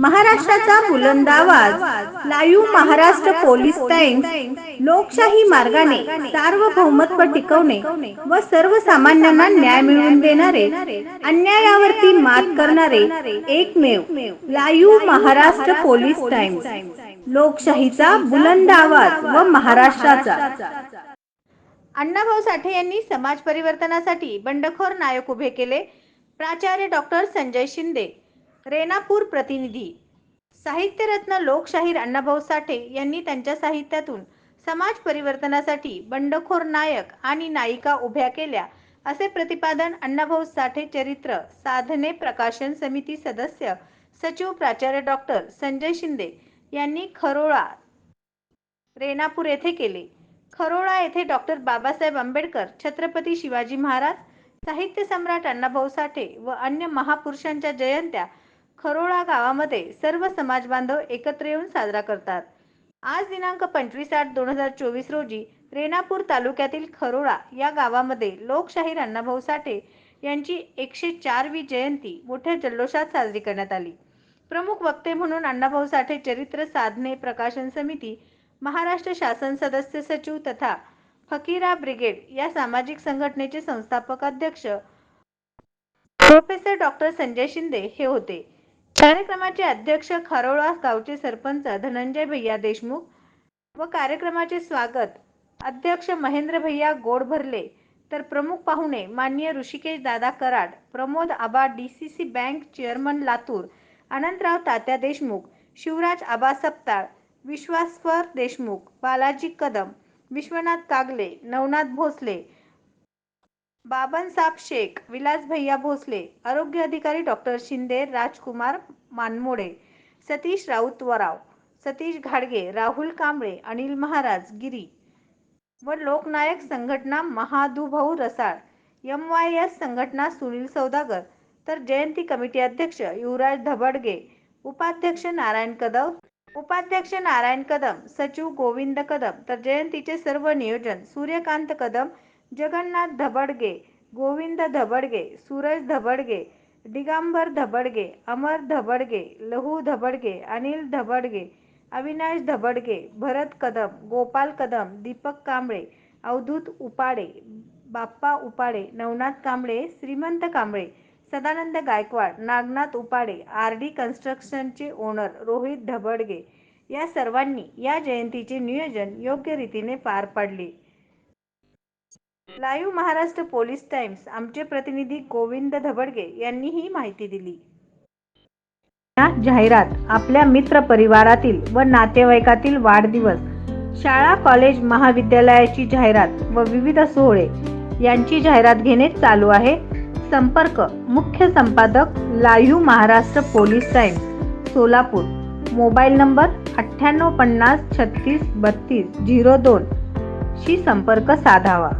महाराष्ट्राचा बुलंद आवाज. लाईव्ह महाराष्ट्र पोलीस टँक लोकशाही मार्गाने सार्वभौमत्व टिकवणे व सर्वसामान्यांना न्याय मिळवून देणारे अन्यायावरती मात करणारे एकमेव लाईव्ह महाराष्ट्र पोलीस टाइम्स लोकशाहीचा बुलंद आवाज व महाराष्ट्राचा. अण्णाभाऊ साठे यांनी समाज परिवर्तनासाठी बंडखोर नायक उभे केले. प्राचार्य डॉक्टर संजय शिंदे. रेणापूर प्रतिनिधी साहित्यरत्न लोकशाहीर अण्णाभाऊ साठे यांनी त्यांच्या साहित्यातून समाज परिवर्तनासाठी बंडखोर नायक आणि नायिका उभ्या केल्या असे प्रतिपादन अण्णाभाऊ साठे चरित्र साधने प्रकाशन समिती सदस्य सचिव प्राचार्य डॉक्टर संजय शिंदे यांनी खरोळा रेणापूर येथे केले. खरोळा येथे डॉक्टर बाबासाहेब आंबेडकर छत्रपती शिवाजी महाराज साहित्य सम्राट अण्णाभाऊ साठे व अन्य महापुरुषांच्या जयंत्या खरोळा गावामध्ये सर्व समाज बांधव एकत्र येऊन साजरा करतात. आज दिनांक पंचवीस आठ दोन हजार चोवीस रोजी रेणापूर तालुक्यातील खरोळा या गावामध्ये लोकशाहीर अण्णाभाऊ साठे यांची एकशे चारवी जयंती मोठ्या जल्लोषात साजरी करण्यात आली. प्रमुख वक्ते म्हणून अण्णाभाऊ साठे चरित्र साधने प्रकाशन समिती महाराष्ट्र शासन सदस्य सचिव तथा फकीरा ब्रिगेड या सामाजिक संघटनेचे संस्थापक अध्यक्ष प्रोफेसर डॉक्टर संजय शिंदे हे होते. कार्यक्रमाचे अध्यक्ष खरोळा गावचे सरपंच धनंजय भैया देशमुख व कार्यक्रमाचे स्वागत. अध्यक्ष महेंद्र भैया गोड भरले तर प्रमुख पाहुणे माननीय ऋषिकेश दादा कराड प्रमोद आबा D C C bank chairman Latur Anantrao तात्या देशमुख शिवराज आबा सप्ताळ विश्वासवर देशमुख बालाजी कदम विश्वनाथ कागले नवनाथ भोसले बाबनसाब शेख विलास भैया भोसले आरोग्य अधिकारी डॉक्टर शिंदे राजकुमार मानमोडे सतीश राऊत वराव सतीश घाडगे राहुल कांबळे अनिल महाराज गिरी व लोकनायक संघटना Mahadubhau Rasal M Y S संघटना सुनील सौदागर तर जयंती कमिटी अध्यक्ष युवराज धबडगे उपाध्यक्ष नारायण कदम उपाध्यक्ष नारायण कदम सचिव गोविंद कदम तर जयंतीचे सर्व नियोजन सूर्यकांत कदम जगन्नाथ धबडगे गोविंद धबडगे सूरज धबडगे दिगांबर धबडगे अमर धबडगे लहू धबडगे अनिल धबडगे अविनाश धबडगे भरत कदम गोपाल कदम दीपक कांबळे अवधूत उपाडे बाप्पा उपाडे नवनाथ कांबळे श्रीमंत कांबळे सदानंद गायकवाड नागनाथ उपाडे आर डी कन्स्ट्रक्शनचे ओनर रोहित धबडगे. या सर्वांनी या जयंतीचे नियोजन योग्य रीतीने पार पाडले. लाईव्ह महाराष्ट्र पोलीस टाइम्स आमचे प्रतिनिधी गोविंद धबडगे यांनी ही माहिती दिली. या जाहिरात आपल्या मित्र परिवारातील व नातेवाईकातील वाढदिवस शाळा कॉलेज महाविद्यालयाची जाहिरात व विविध सोहळे यांची जाहिरात घेणे चालू आहे. संपर्क मुख्य संपादक live Maharashtra police times Solapur. Mobile number अठ्ठ्याण्णव पन्नास छत्तीस बत्तीस झिरो दोन शी संपर्क साधावा.